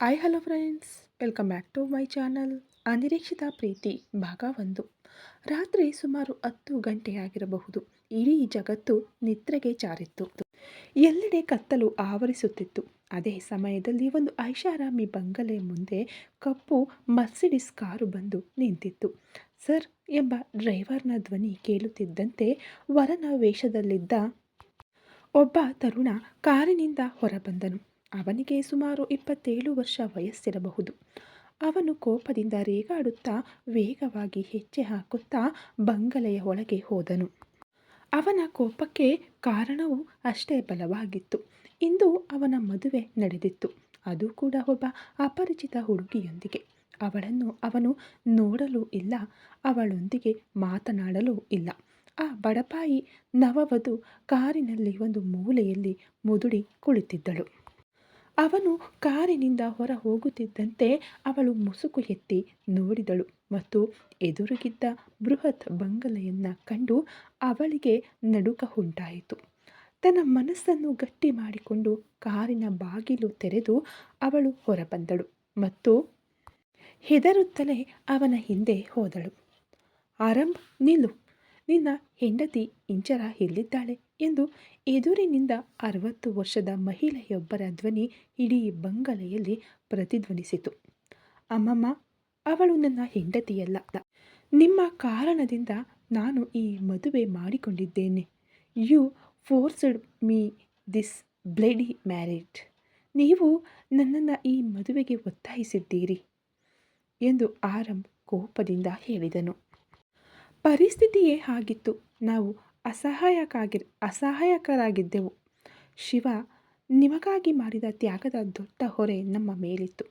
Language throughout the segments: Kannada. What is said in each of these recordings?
Hi hello friends welcome back to my channel ಅನಿರೀಕ್ಷಿತ ಪ್ರೀತಿ ಭಾಗ ಒಂದು ರಾತ್ರಿ ಸುಮಾರು ಹತ್ತು ಗಂಟೆಯಾಗಿರಬಹುದು. ಇಡೀ ಜಗತ್ತು ನಿದ್ರೆಗೆ ಜಾರಿತ್ತು. ಎಲ್ಲೆಡೆ ಕತ್ತಲು ಆವರಿಸುತ್ತಿತ್ತು. ಅದೇ ಸಮಯದಲ್ಲಿ ಒಂದು ಐಷಾರಾಮಿ ಬಂಗಲೆ ಮುಂದೆ ಕಪ್ಪು ಮರ್ಸಿಡಿಸ್ ಕಾರು ಬಂದು ನಿಂತಿತ್ತು. ಸರ್ ಎಂಬ ಡ್ರೈವರ್ನ ಧ್ವನಿ ಕೇಳುತ್ತಿದ್ದಂತೆ ವರನ ವೇಷದಲ್ಲಿದ್ದ ಒಬ್ಬ ತರುಣ ಕಾರಿನಿಂದ ಹೊರಬಂದನು. ಅವನಿಗೆ ಸುಮಾರು ಇಪ್ಪತ್ತೇಳು ವರ್ಷ ವಯಸ್ಸಿರಬಹುದು. ಅವನು ಕೋಪದಿಂದ ರೇಗಾಡುತ್ತಾ, ವೇಗವಾಗಿ ಹೆಜ್ಜೆ ಹಾಕುತ್ತಾ ಬಂಗಲೆಯ ಒಳಗೆ ಹೋದನು. ಅವನ ಕೋಪಕ್ಕೆ ಕಾರಣವೂ ಅಷ್ಟೇ ಬಲವಾಗಿತ್ತು. ಇಂದು ಅವನ ಮದುವೆ ನಡೆದಿತ್ತು. ಅದು ಕೂಡ ಒಬ್ಬ ಅಪರಿಚಿತ ಹುಡುಗಿಯೊಂದಿಗೆ. ಅವಳನ್ನು ಅವನು ನೋಡಲೂ ಇಲ್ಲ, ಅವಳೊಂದಿಗೆ ಮಾತನಾಡಲೂ ಇಲ್ಲ. ಆ ಬಡಪಾಯಿ ನವವಧು ಕಾರಿನಲ್ಲಿ ಒಂದು ಮೂಲೆಯಲ್ಲಿ ಮುದುಡಿ ಕುಳಿತಿದ್ದಳು. ಅವನು ಕಾರಿನಿಂದ ಹೊರ ಹೋಗುತ್ತಿದ್ದಂತೆ ಅವಳು ಮುಸುಕು ಎತ್ತಿ ನೋಡಿದಳು ಮತ್ತು ಎದುರುಗಿದ್ದ ಬೃಹತ್ ಬಂಗಲೆಯನ್ನು ಕಂಡು ಅವಳಿಗೆ ನಡುಕ ಉಂಟಾಯಿತು. ತನ್ನ ಮನಸ್ಸನ್ನು ಗಟ್ಟಿ ಮಾಡಿಕೊಂಡು ಕಾರಿನ ಬಾಗಿಲು ತೆರೆದು ಅವಳು ಹೊರಬಂದಳು ಮತ್ತು ಹೆದರುತ್ತಲೇ ಅವನ ಹಿಂದೆ ಹೋದಳು. ಆರಂಭ್ ನಿಲ್ಲು. ನಿನ್ನ ಹೆಂಡತಿ ಇಂಚರ ಎಲ್ಲಿದ್ದಾಳೆ? ಎಂದು ಎದುರಿನಿಂದ ಅರವತ್ತು ವರ್ಷದ ಮಹಿಳೆಯೊಬ್ಬರ ಧ್ವನಿ ಇಡೀ ಬಂಗಲೆಯಲ್ಲಿ ಪ್ರತಿಧ್ವನಿಸಿತು. ಅಮ್ಮಮ್ಮ, ಅವಳು ನನ್ನ ಹೆಂಡತಿಯಲ್ಲ. ನಿಮ್ಮ ಕಾರಣದಿಂದ ನಾನು ಈ ಮದುವೆ ಮಾಡಿಕೊಂಡಿದ್ದೇನೆ. You forced me this bloody marriage. ನೀವು ನನ್ನನ್ನು ಈ ಮದುವೆಗೆ ಒತ್ತಾಯಿಸಿದ್ದೀರಿ ಎಂದು ಆರಂ ಕೋಪದಿಂದ ಹೇಳಿದನು. ಪರಿಸ್ಥಿತಿಯೇ ಆಗಿತ್ತು ನಾವು ಅಸಹಾಯಕಾಗಿ ಅಸಹಾಯಕರಾಗಿದ್ದೆವು. ಶಿವ ನಿಮಗಾಗಿ ಮಾಡಿದ ತ್ಯಾಗದ ದೊಡ್ಡ ಹೊರೆ ನಮ್ಮ ಮೇಲಿತ್ತು.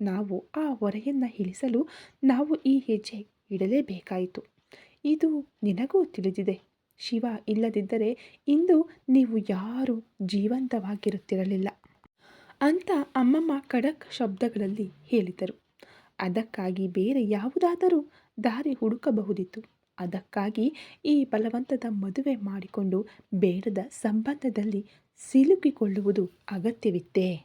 ನಾವು ಆ ಹೊರೆಯನ್ನು ಇಳಿಸಲು ನಾವು ಈ ಹೆಜ್ಜೆ ಇಡಲೇಬೇಕಾಯಿತು. ಇದು ನಿನಗೂ ತಿಳಿದಿದೆ. ಶಿವ ಇಲ್ಲದಿದ್ದರೆ ಇಂದು ನೀವು ಯಾರೂ ಜೀವಂತವಾಗಿರುತ್ತಿರಲಿಲ್ಲ. ಅಂತ ಅಮ್ಮಮ್ಮ ಖಡಕ್ ಶಬ್ದಗಳಲ್ಲಿ ಹೇಳಿದರು. ಅದಕ್ಕಾಗಿ ಬೇರೆ ಯಾವುದಾದರೂ ದಾರಿ ಹುಡುಕಬಹುದಿತ್ತು. ಅದಕ್ಕಾಗಿ ಈ ಬಲವಂತದ ಮದುವೆ ಮಾಡಿಕೊಂಡು ಬೇಡದ ಸಂಬಂಧದಲ್ಲಿ ಸಿಲುಕಿಕೊಳ್ಳುವುದು ಅಗತ್ಯವಿತ್ತೇ.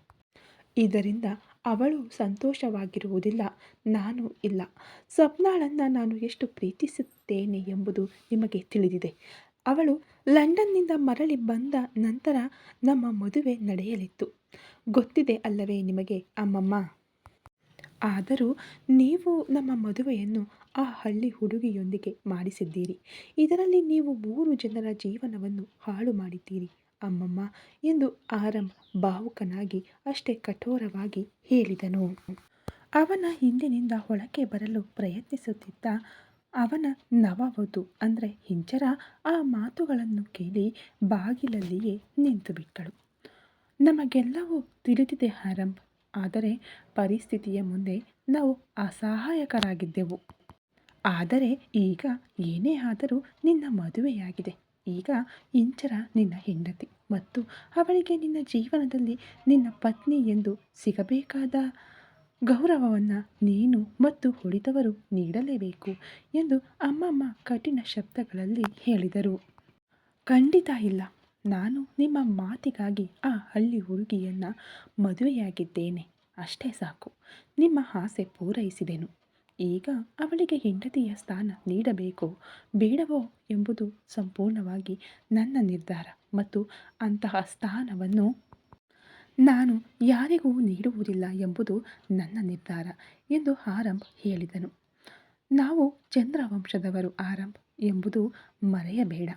ಇದರಿಂದ ಅವಳು ಸಂತೋಷವಾಗಿರುವುದಿಲ್ಲ, ನಾನು ಇಲ್ಲ. ಸ್ವಪ್ನಾಳನ್ನು ನಾನು ಎಷ್ಟು ಪ್ರೀತಿಸುತ್ತೇನೆ ಎಂಬುದು ನಿಮಗೆ ತಿಳಿದಿದೆ. ಅವಳು ಲಂಡನ್ನಿಂದ ಮರಳಿ ಬಂದ ನಂತರ ನಮ್ಮ ಮದುವೆ ನಡೆಯಲಿತ್ತು. ಗೊತ್ತಿದೆ ಅಲ್ಲವೇ ನಿಮಗೆ, ಅಮ್ಮಮ್ಮ? ಆದರೂ ನೀವು ನಮ್ಮ ಮದುವೆಯನ್ನು ಆ ಹಳ್ಳಿ ಹುಡುಗಿಯೊಂದಿಗೆ ಮಾಡಿಸಿದ್ದೀರಿ. ಇದರಲ್ಲಿ ನೀವು ಮೂರು ಜನರ ಜೀವನವನ್ನು ಹಾಳು ಮಾಡಿದ್ದೀರಿ. ಅಮ್ಮಮ್ಮ ಎಂದು ಆರಂ ಭಾವುಕನಾಗಿ ಅಷ್ಟೇ ಕಠೋರವಾಗಿ ಹೇಳಿದನು. ಅವನ ಹಿಂದಿನಿಂದ ಒಳಕ್ಕೆ ಬರಲು ಪ್ರಯತ್ನಿಸುತ್ತಿದ್ದ ಅವನ ನವವಧು ಅಂದರೆ ಹಿಂಚರ ಆ ಮಾತುಗಳನ್ನು ಕೇಳಿ ಬಾಗಿಲಲ್ಲಿಯೇ ನಿಂತುಬಿಟ್ಟಳು. ನಮಗೆಲ್ಲವೂ ತಿಳಿದಿದೆ ಆರಂಭ್ ಆದರೆ ಪರಿಸ್ಥಿತಿಯ ಮುಂದೆ ನಾವು ಅಸಹಾಯಕರಾಗಿದ್ದೆವು. ಆದರೆ ಈಗ ಏನೇ ಆದರೂ ನಿನ್ನ ಮದುವೆಯಾಗಿದೆ. ಈಗ ಇಂಚರ ನಿನ್ನ ಹೆಂಡತಿ ಮತ್ತು ಅವಳಿಗೆ ನಿನ್ನ ಜೀವನದಲ್ಲಿ ನಿನ್ನ ಪತ್ನಿ ಎಂದು ಸಿಗಬೇಕಾದ ಗೌರವವನ್ನು ನೀನು ಮತ್ತು ಉಳಿದವರು ನೀಡಲೇಬೇಕು ಎಂದು ಅಮ್ಮಮ್ಮ ಕಠಿಣ ಶಬ್ದಗಳಲ್ಲಿ ಹೇಳಿದರು. ಖಂಡಿತ ಇಲ್ಲ. ನಾನು ನಿಮ್ಮ ಮಾತಿಗಾಗಿ ಆ ಹಳ್ಳಿ ಹುಡುಗಿಯನ್ನು ಮದುವೆಯಾಗಿದ್ದೇನೆ. ಅಷ್ಟೇ ಸಾಕು. ನಿಮ್ಮ ಆಸೆ ಪೂರೈಸಿದೆನು. ಈಗ ಅವಳಿಗೆ ಹೆಂಡತಿಯ ಸ್ಥಾನ ನೀಡಬೇಕೋ ಬೇಡವೋ ಎಂಬುದು ಸಂಪೂರ್ಣವಾಗಿ ನನ್ನ ನಿರ್ಧಾರ ಮತ್ತು ಅಂತಹ ಸ್ಥಾನವನ್ನು ನಾನು ಯಾರಿಗೂ ನೀಡುವುದಿಲ್ಲ ಎಂಬುದು ನನ್ನ ನಿರ್ಧಾರ ಎಂದು ಆರಂಭ್ ಹೇಳಿದನು. ನಾವು ಚಂದ್ರವಂಶದವರು ಆರಂಭ್ ಎಂಬುದು ಮರೆಯಬೇಡ.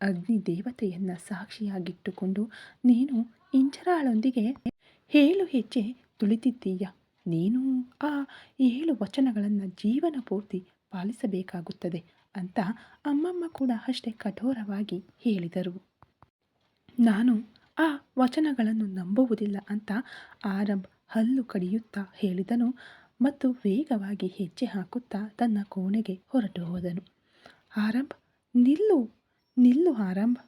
ಅಗ್ನಿ ದೇವತೆಯನ್ನು ಸಾಕ್ಷಿಯಾಗಿಟ್ಟುಕೊಂಡು ನೀನು ಇಂಚರಾಳೊಂದಿಗೆ ಹೇಳು ಹೆಜ್ಜೆ ತುಳಿತಿದ್ದೀಯ ನೀನು ಆ ಏಳು ವಚನಗಳನ್ನು ಜೀವನ ಪೂರ್ತಿ ಪಾಲಿಸಬೇಕಾಗುತ್ತದೆ ಅಂತ ಅಮ್ಮಮ್ಮ ಕೂಡ ಅಷ್ಟೇ ಕಠೋರವಾಗಿ ಹೇಳಿದರು. ನಾನು ಆ ವಚನಗಳನ್ನು ನಂಬುವುದಿಲ್ಲ ಅಂತ ಆರಂಭ್ ಹಲ್ಲು ಕಡಿಯುತ್ತಾ ಹೇಳಿದನು ಮತ್ತು ವೇಗವಾಗಿ ಹೆಜ್ಜೆ ಹಾಕುತ್ತಾ ತನ್ನ ಕೋಣೆಗೆ ಹೊರಟು ಹೋದನು. ಆರಂಭ್ ನಿಲ್ಲು ನಿಲ್ಲು ಆರಂಭ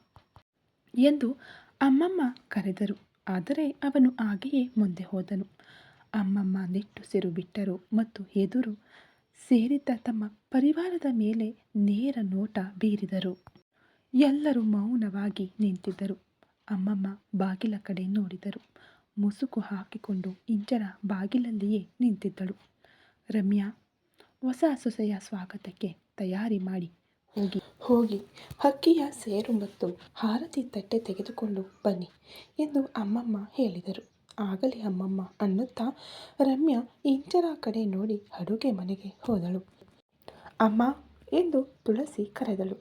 ಎಂದು ಅಮ್ಮಮ್ಮ ಕರೆದರು. ಆದರೆ ಅವನು ಹಾಗೆಯೇ ಮುಂದೆ ಹೋದನು. ಅಮ್ಮಮ್ಮ ನಿಟ್ಟುಸಿರು ಬಿಟ್ಟರು ಮತ್ತು ಎದುರು ಸೇರಿದ್ದ ತಮ್ಮ ಪರಿವಾರದ ಮೇಲೆ ನೇರ ನೋಟ ಬೀರಿದರು. ಎಲ್ಲರೂ ಮೌನವಾಗಿ ನಿಂತಿದ್ದರು. ಅಮ್ಮಮ್ಮ ಬಾಗಿಲ ಕಡೆ ನೋಡಿದರು. ಮುಸುಕು ಹಾಕಿಕೊಂಡು ಇಂಚರ ಬಾಗಿಲಲ್ಲಿಯೇ ನಿಂತಿದ್ದಳು. ರಮ್ಯಾ, ಹೊಸ ಸೊಸೆಯ ಸ್ವಾಗತಕ್ಕೆ ತಯಾರಿ ಮಾಡಿ ಹೋಗಿ ಹೋಗಿ, ಹಕ್ಕಿಯ ಸೇರು ಮತ್ತು ಹಾರತಿ ತಟ್ಟೆ ತೆಗೆದುಕೊಂಡು ಬನ್ನಿ ಎಂದು ಅಮ್ಮಮ್ಮ ಹೇಳಿದರು. ಆಗಲಿ ಅಮ್ಮಮ್ಮ ಅನ್ನುತ್ತಾ ರಮ್ಯಾ ಇಂಚರ ಕಡೆ ನೋಡಿ ಅಡುಗೆ ಮನೆಗೆ ಹೋದಳು. ಅಮ್ಮ ಎಂದು ತುಳಸಿ ಕರೆದಳು.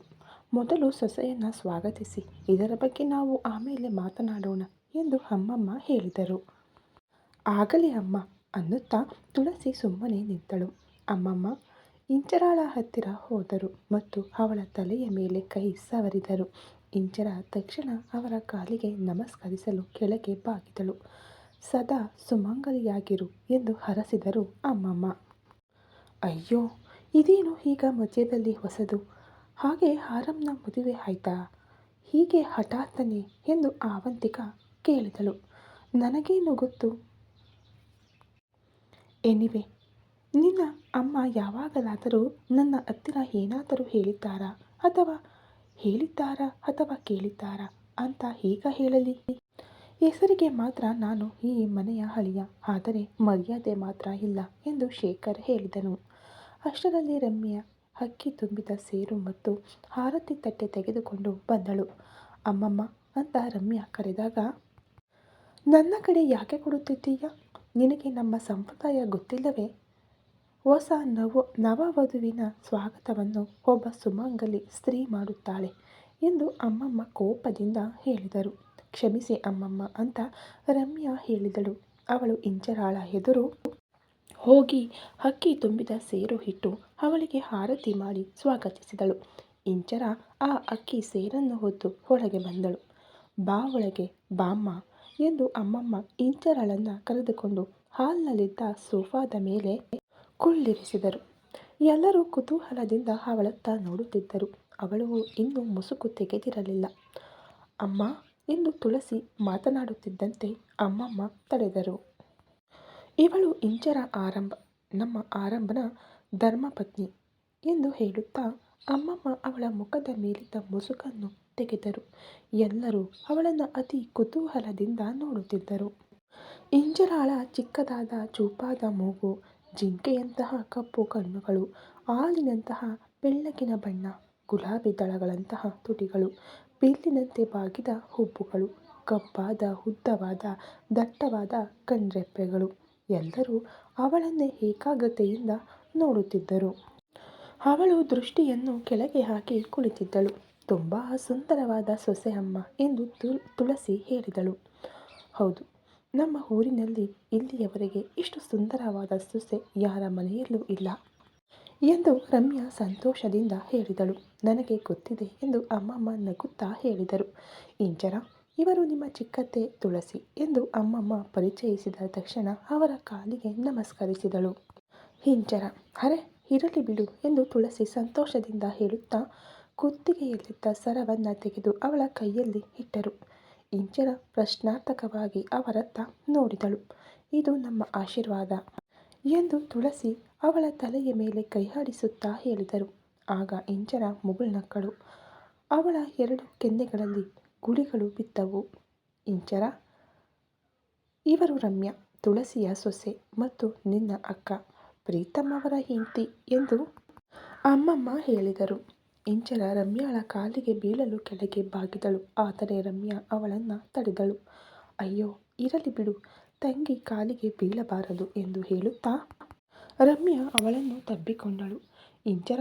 ಮೊದಲು ಸೊಸೆಯನ್ನು ಸ್ವಾಗತಿಸಿ, ಇದರ ಬಗ್ಗೆ ನಾವು ಆಮೇಲೆ ಮಾತನಾಡೋಣ ಎಂದು ಅಮ್ಮಮ್ಮ ಹೇಳಿದರು. ಆಗಲಿ ಅಮ್ಮ ಅನ್ನುತ್ತಾ ತುಳಸಿ ಸುಮ್ಮನೆ ನಿಂತಳು. ಅಮ್ಮಮ್ಮ ಇಂಚರಾಳ ಹತ್ತಿರ ಹೋದರು ಮತ್ತು ಅವಳ ತಲೆಯ ಮೇಲೆ ಕೈ ಸವರಿದರು. ಇಂಚರ ತಕ್ಷಣ ಅವರ ಕಾಲಿಗೆ ನಮಸ್ಕರಿಸಲು ಕೆಳಗೆ ಬಾಗಿದಳು. ಸದಾ ಸುಮಂಗಲಿಯಾಗಿರು ಎಂದು ಹರಸಿದರು ಅಮ್ಮಮ್ಮ. ಅಯ್ಯೋ, ಇದೇನು ಈಗ ಮಧ್ಯದಲ್ಲಿ ಹೊಸದು? ಹಾಗೆ ಹಾರಂನ ಮದುವೆ ಆಯ್ತಾ? ಹೀಗೆ ಹಠಾತ್ತನೆ ಎಂದು ಆವಂತಿಕ ಕೇಳಿದಳು. ನನಗೇನು ಗೊತ್ತು? ಎನಿವೆ ನಿನ್ನ ಅಮ್ಮ ಯಾವಾಗಲಾದರೂ ನನ್ನ ಹತ್ತಿರ ಏನಾದರೂ ಹೇಳಿದ್ದಾರಾ ಅಥವಾ ಹೇಳಿದ್ದಾರಾ ಅಥವಾ ಕೇಳಿದ್ದಾರಾ ಅಂತ ಈಗ ಹೇಳಲಿ. ಹೆಸರಿಗೆ ಮಾತ್ರ ನಾನು ಈ ಮನೆಯ ಹಳಿಯ, ಆದರೆ ಮರ್ಯಾದೆ ಮಾತ್ರ ಇಲ್ಲ ಎಂದು ಶೇಖರ್ ಹೇಳಿದನು. ಅಷ್ಟರಲ್ಲಿ ರಮ್ಯ ಅಕ್ಕಿ ತುಂಬಿದ ಸೇರು ಮತ್ತು ಆರತಿ ತಟ್ಟೆ ತೆಗೆದುಕೊಂಡು ಬಂದಳು. ಅಮ್ಮಮ್ಮ ಅಂತ ರಮ್ಯಾ ಕರೆದಾಗ, ನನ್ನ ಕಡೆ ಯಾಕೆ ಕೊಡುತ್ತಿದ್ದೀಯಾ? ನಿನಗೆ ನಮ್ಮ ಸಂಪ್ರದಾಯ ಗೊತ್ತಿಲ್ಲವೇ? ಹೊಸ ನವ, ನವವಧುವಿನ ಸ್ವಾಗತವನ್ನು ಒಬ್ಬ ಸುಮಂಗಲಿ ಸ್ತ್ರೀ ಮಾಡುತ್ತಾಳೆ ಎಂದು ಅಮ್ಮಮ್ಮ ಕೋಪದಿಂದ ಹೇಳಿದರು. ಕ್ಷಮಿಸಿ ಅಮ್ಮಮ್ಮ ಅಂತ ರಮ್ಯಾ ಹೇಳಿದಳು. ಅವಳು ಇಂಚರಾಳ ಎದುರು ಹೋಗಿ ಅಕ್ಕಿ ತುಂಬಿದ ಸೇರು ಇಟ್ಟು ಅವಳಿಗೆ ಹಾರತಿ ಮಾಡಿ ಸ್ವಾಗತಿಸಿದಳು. ಇಂಚರ ಆ ಅಕ್ಕಿ ಸೇರನ್ನು ಹೊತ್ತು ಒಳಗೆ ಬಂದಳು. ಬಾ ಒಳಗೆ ಬಾಮ್ಮ ಎಂದು ಅಮ್ಮಮ್ಮ ಇಂಚರಳನ್ನು ಕರೆದುಕೊಂಡು ಹಾಲ್ನಲ್ಲಿದ್ದ ಸೋಫಾದ ಮೇಲೆ ಕುಳ್ಳಿರಿಸಿದರು. ಎಲ್ಲರೂ ಕುತೂಹಲದಿಂದ ಅವಳತ್ತ ನೋಡುತ್ತಿದ್ದರು. ಅವಳು ಇನ್ನೂ ಮುಸುಕು ತೆಗೆದಿರಲಿಲ್ಲ. ಅಮ್ಮ ಎಂದು ತುಳಸಿ ಮಾತನಾಡುತ್ತಿದ್ದಂತೆ ಅಮ್ಮಮ್ಮ ತಡೆದರು. ಇವಳು ಇಂಚರ ಆರಂಭ, ನಮ್ಮ ಆರಂಭನ ಧರ್ಮಪತ್ನಿ ಎಂದು ಹೇಳುತ್ತಾ ಅಮ್ಮಮ್ಮ ಅವಳ ಮುಖದ ಮೇಲಿದ್ದ ಮುಸುಕನ್ನು ತೆಗೆದರು. ಎಲ್ಲರೂ ಅವಳನ್ನು ಅತಿ ಕುತೂಹಲದಿಂದ ನೋಡುತ್ತಿದ್ದರು. ಇಂಜರಾಳ ಚಿಕ್ಕದಾದ ಚೂಪಾದ ಮೂಗು ಜಿಂಕೆಯಂತಹ ಕಪ್ಪು ಕಣ್ಣುಗಳು, ಹಾಲಿನಂತಹ ಬೆಳ್ಳಗಿನ ಬಣ್ಣ, ಗುಲಾಬಿ ದಳಗಳಂತಹ ತುಟಿಗಳು, ಬಿಲ್ಲಿನಂತೆ ಬಾಗಿದ ಹುಬ್ಬುಗಳು, ಕಪ್ಪಾದ, ಉದ್ದವಾದ, ದಟ್ಟವಾದ ಕಣ್ರೆಪ್ಪೆಗಳು. ಎಲ್ಲರೂ ಅವಳನ್ನೇ ಏಕಾಗ್ರತೆಯಿಂದ ನೋಡುತ್ತಿದ್ದರು. ಅವಳು ದೃಷ್ಟಿಯನ್ನು ಕೆಳಗೆ ಹಾಕಿ ಕುಳಿತಿದ್ದಳು. ತುಂಬ ಸುಂದರವಾದ ಸೊಸೆ ಅಮ್ಮ ಎಂದು ತುಳಸಿ ಹೇಳಿದಳು. ಹೌದು ನಮ್ಮ ಊರಿನಲ್ಲಿ ಇಲ್ಲಿಯವರೆಗೆ ಇಷ್ಟು ಸುಂದರವಾದ ಸೊಸೆ ಯಾರ ಮನೆಯಲ್ಲೂ ಇಲ್ಲ ಎಂದು ರಮ್ಯಾ ಸಂತೋಷದಿಂದ ಹೇಳಿದಳು. ನನಗೆ ಗೊತ್ತಿದೆ ಎಂದು ಅಮ್ಮಮ್ಮ ನಗುತ್ತಾ ಹೇಳಿದರು. ಇಂಚರ ಇವರು ನಿಮ್ಮ ಚಿಕ್ಕತ್ತೆ ತುಳಸಿ ಎಂದು ಅಮ್ಮಮ್ಮ ಪರಿಚಯಿಸಿದ ತಕ್ಷಣ ಅವರ ಕಾಲಿಗೆ ನಮಸ್ಕರಿಸಿದಳು. ಇಂಚರ ಅರೆ, ಇರಲಿ ಬಿಡು ಎಂದು ತುಳಸಿ ಸಂತೋಷದಿಂದ ಹೇಳುತ್ತಾ ಕುತ್ತಿಗೆಯಲ್ಲಿದ್ದ ಸರವನ್ನು ತೆಗೆದು ಅವಳ ಕೈಯಲ್ಲಿ ಇಟ್ಟರು. ಇಂಚರ ಪ್ರಶ್ನಾರ್ಥಕವಾಗಿ ಅವರತ್ತ ನೋಡಿದಳು. ಇದು ನಮ್ಮ ಆಶೀರ್ವಾದ ಎಂದು ತುಳಸಿ ಅವಳ ತಲೆಯ ಮೇಲೆ ಕೈಯಾಡಿಸುತ್ತಾ ಹೇಳಿದರು. ಆಗ ಇಂಚರ ಮುಗುಳ್ನಕ್ಕಳು ಅವಳ ಎರಡು ಕೆನ್ನೆಗಳಲ್ಲಿ ಗುಳಿಗಳು ಬಿದ್ದವು. ಇಂಚರ ಇವರು ರಮ್ಯ, ತುಳಸಿಯ ಸೊಸೆ ಮತ್ತು ನಿನ್ನ ಅಕ್ಕ ಪ್ರೀತಮ್ಮವರ ಹೆಂಡತಿ ಎಂದು ಅಮ್ಮಮ್ಮ ಹೇಳಿದರು. ಇಂಚರ ರಮ್ಯಾಳ ಕಾಲಿಗೆ ಬೀಳಲು ಕೆಳಗೆ ಬಾಗಿದಳು. ಆದರೆ ರಮ್ಯಾ ಅವಳನ್ನು ತಡೆದಳು. ಅಯ್ಯೋ, ಇರಲಿ ಬಿಡು, ತಂಗಿ ಕಾಲಿಗೆ ಬೀಳಬಾರದು ಎಂದು ಹೇಳುತ್ತಾ ರಮ್ಯಾ ಅವಳನ್ನು ತಬ್ಬಿಕೊಂಡಳು. ಇಂಚರ,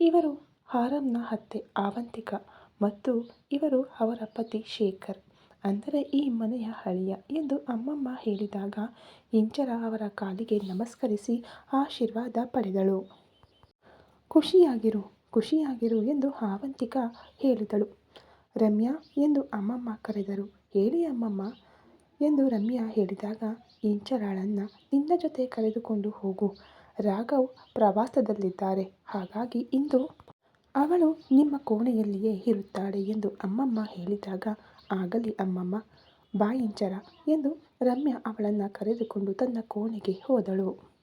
ಇವರು ಹಾರಂನ ಅತ್ತೆ ಆವಂತಿಕ ಮತ್ತು ಇವರು ಅವರ ಪತಿ ಶೇಖರ್ ಅಂದರೆ ಈ ಮನೆಯ ಹಳಿಯ ಎಂದು ಅಮ್ಮಮ್ಮ ಹೇಳಿದಾಗ ಇಂಚರ ಅವರ ಕಾಲಿಗೆ ನಮಸ್ಕರಿಸಿ ಆಶೀರ್ವಾದ ಪಡೆದಳು. ಖುಷಿಯಾಗಿರು. ಖುಷಿಯಾಗಿರು ಎಂದು ಆವಂತಿಕ ಹೇಳಿದಳು. ರಮ್ಯಾ ಎಂದು ಅಮ್ಮಮ್ಮ ಕರೆದರು. ಹೇಳಿ ಅಮ್ಮಮ್ಮ ಎಂದು ರಮ್ಯಾ ಹೇಳಿದಾಗ, ಇಂಚರಾಳನ್ನು ನಿನ್ನ ಜೊತೆ ಕರೆದುಕೊಂಡು ಹೋಗು. ರಾಘವ್ ಪ್ರವಾಸದಲ್ಲಿದ್ದಾರೆ. ಹಾಗಾಗಿ ಇಂದು ಅವಳು ನಿಮ್ಮ ಕೋಣೆಯಲ್ಲಿಯೇ ಇರುತ್ತಾಳೆ ಎಂದು ಅಮ್ಮಮ್ಮ ಹೇಳಿದಾಗ, ಆಗಲಿ ಅಮ್ಮಮ್ಮ, ಬಾ ಇಂಚರ ಎಂದು ರಮ್ಯಾ ಅವಳನ್ನು ಕರೆದುಕೊಂಡು ತನ್ನ ಕೋಣೆಗೆ ಹೋದಳು.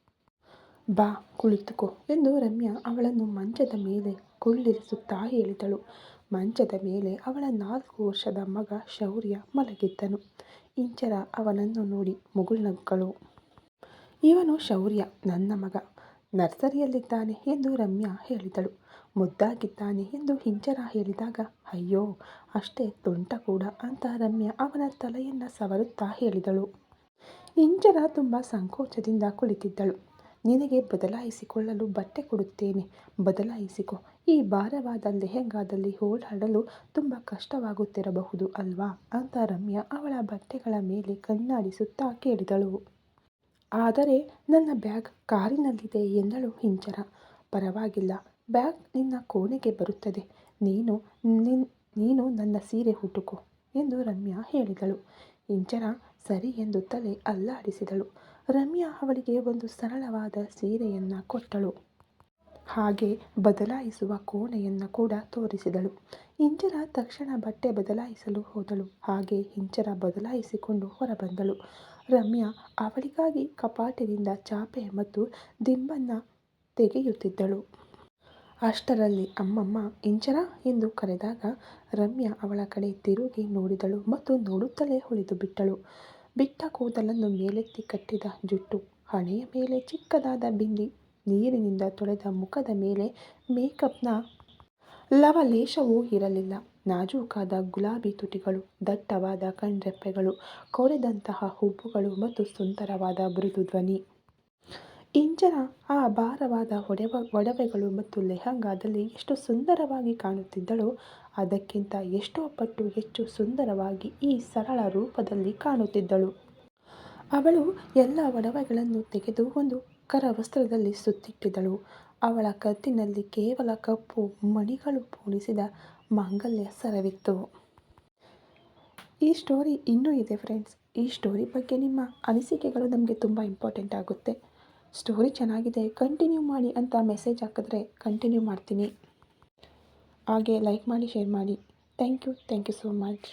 ಬಾ, ಕುಳಿತುಕೋ ಎಂದು ರಮ್ಯಾ ಅವಳನ್ನು ಮಂಚದ ಮೇಲೆ ಕುಳ್ಳಿರಿಸುತ್ತಾ ಹೇಳಿದಳು. ಮಂಚದ ಮೇಲೆ ಅವಳ ನಾಲ್ಕು ವರ್ಷದ ಮಗ ಶೌರ್ಯ ಮಲಗಿದ್ದನು. ಇಂಚರ ಅವನನ್ನು ನೋಡಿ ಮುಗುಳ್ನಕ್ಕಳು ಇವನು ಶೌರ್ಯ, ನನ್ನ ಮಗ. ನರ್ಸರಿಯಲ್ಲಿದ್ದಾನೆ ಎಂದು ರಮ್ಯಾ ಹೇಳಿದಳು. ಮುದ್ದಾಗಿದ್ದಾನೆ ಎಂದು ಇಂಚರ ಹೇಳಿದಾಗ, ಅಯ್ಯೋ, ಅಷ್ಟೇ ತುಂಟ ಕೂಡ ಅಂತ ರಮ್ಯಾ ಅವನ ತಲೆಯನ್ನು ಸವರುತ್ತಾ ಹೇಳಿದಳು. ಇಂಚರ ತುಂಬ ಸಂಕೋಚದಿಂದ ಕುಳಿತಿದ್ದಳು. ನಿನಗೆ ಬದಲಾಯಿಸಿಕೊಳ್ಳಲು ಬಟ್ಟೆ ಕೊಡುತ್ತೇನೆ. ಬದಲಾಯಿಸಿಕೊ. ಈ ಭಾರವಾದ ಲೆಹೆಂಗಾದಲ್ಲಿ ಓಡಾಡಲು ತುಂಬ ಕಷ್ಟವಾಗುತ್ತಿರಬಹುದು ಅಲ್ವಾ? ಅಂತ ರಮ್ಯಾ ಅವಳ ಬಟ್ಟೆಗಳ ಮೇಲೆ ಕಣ್ಣಾಡಿಸುತ್ತಾ ಕೇಳಿದಳು. ಆದರೆ ನನ್ನ ಬ್ಯಾಗ್ ಕಾರಿನಲ್ಲಿದೆ ಎಂದಳು ಹಿಂಜರ. ಪರವಾಗಿಲ್ಲ. ಬ್ಯಾಗ್ ನಿನ್ನ ಕೋಣೆಗೆ ಬರುತ್ತದೆ. ನೀನು ನಿನ್, ನೀನು ನನ್ನ ಸೀರೆ ಹುಟ್ಟುಕೋ ಎಂದು ರಮ್ಯಾ ಹೇಳಿದಳು. ಹಿಂಜರ ಸರಿ ಎಂದು ತಲೆ ಅಲ್ಲಾಡಿಸಿದಳು. ರಮ್ಯಾ ಅವಳಿಗೆ ಒಂದು ಸರಳವಾದ ಸೀರೆಯನ್ನು ಕೊಟ್ಟಳು. ಹಾಗೆ ಬದಲಾಯಿಸುವ ಕೋಣೆಯನ್ನು ಕೂಡ ತೋರಿಸಿದಳು. ಇಂಚರ ತಕ್ಷಣ ಬಟ್ಟೆ ಬದಲಾಯಿಸಲು ಹೋದಳು. ಹಾಗೆ ಇಂಚರ ಬದಲಾಯಿಸಿಕೊಂಡು ಹೊರಬಂದಳು. ರಮ್ಯಾ ಅವಳಿಗಾಗಿ ಕಪಾಟಿನಿಂದ ಚಾಪೆ ಮತ್ತು ದಿಂಬನ್ನು ತೆಗೆಯುತ್ತಿದ್ದಳು. ಅಷ್ಟರಲ್ಲಿ ಅಮ್ಮಮ್ಮ ಇಂಚರ ಎಂದು ಕರೆದಾಗ ರಮ್ಯಾ ಅವಳ ಕಡೆ ತಿರುಗಿ ನೋಡಿದಳು ಮತ್ತು ನೋಡುತ್ತಲೇ ಉಳಿದು ಬಿಟ್ಟಳು ಬಿಟ್ಟ ಕೂದಲನ್ನು ಮೇಲೆತ್ತಿ ಕಟ್ಟಿದ ಜುಟ್ಟು, ಹಣೆಯ ಮೇಲೆ ಚಿಕ್ಕದಾದ ಬಿಂದಿ, ನೀರಿನಿಂದ ತೊಳೆದ ಮುಖದ ಮೇಲೆ ಮೇಕಪ್ನ ಲವಲೇಶವೂ ಇರಲಿಲ್ಲ. ನಾಜೂಕಾದ ಗುಲಾಬಿ ತುಟಿಗಳು, ದಟ್ಟವಾದ ಕಣ್ರೆಪ್ಪೆಗಳು, ಕೊರೆದಂತಹ ಹುಬ್ಬುಗಳು ಮತ್ತು ಸುಂದರವಾದ ಮೃದು ಧ್ವನಿ. ಇಂಚರ ಆ ಭಾರವಾದ ಒಡವ ಒಡವೆಗಳು ಮತ್ತು ಲೆಹಂಗಾದಲ್ಲಿ ಎಷ್ಟು ಸುಂದರವಾಗಿ ಕಾಣುತ್ತಿದ್ದಳೋ, ಅದಕ್ಕಿಂತ ಎಷ್ಟೋ ಪಟ್ಟು ಹೆಚ್ಚು ಸುಂದರವಾಗಿ ಈ ಸರಳ ರೂಪದಲ್ಲಿ ಕಾಣುತ್ತಿದ್ದಳು. ಅವಳು ಎಲ್ಲ ಒಡವೆಗಳನ್ನು ತೆಗೆದು ಒಂದು ಕರವಸ್ತ್ರದಲ್ಲಿ ಸುತ್ತಿಟ್ಟಿದ್ದಳು. ಅವಳ ಕತ್ತಿನಲ್ಲಿ ಕೇವಲ ಕಪ್ಪು ಮಣಿಗಳು ಪೋಣಿಸಿದ ಮಾಂಗಲ್ಯ ಸರವಿತ್ತು. ಈ ಸ್ಟೋರಿ ಇನ್ನೂ ಇದೆ ಫ್ರೆಂಡ್ಸ್ ಈ ಸ್ಟೋರಿ ಬಗ್ಗೆ ನಿಮ್ಮ ಅನಿಸಿಕೆಗಳು ನಮಗೆ ತುಂಬ ಇಂಪಾರ್ಟೆಂಟ್ ಆಗುತ್ತೆ. ಸ್ಟೋರಿ ಚೆನ್ನಾಗಿದೆ ಕಂಟಿನ್ಯೂ ಮಾಡಿ ಅಂತ ಮೆಸೇಜ್ ಹಾಕಿದ್ರೆ ಕಂಟಿನ್ಯೂ ಮಾಡ್ತೀನಿ. ಹಾಗೆ ಲೈಕ್ ಮಾಡಿ ಶೇರ್ ಮಾಡಿ. Thank you thank you so much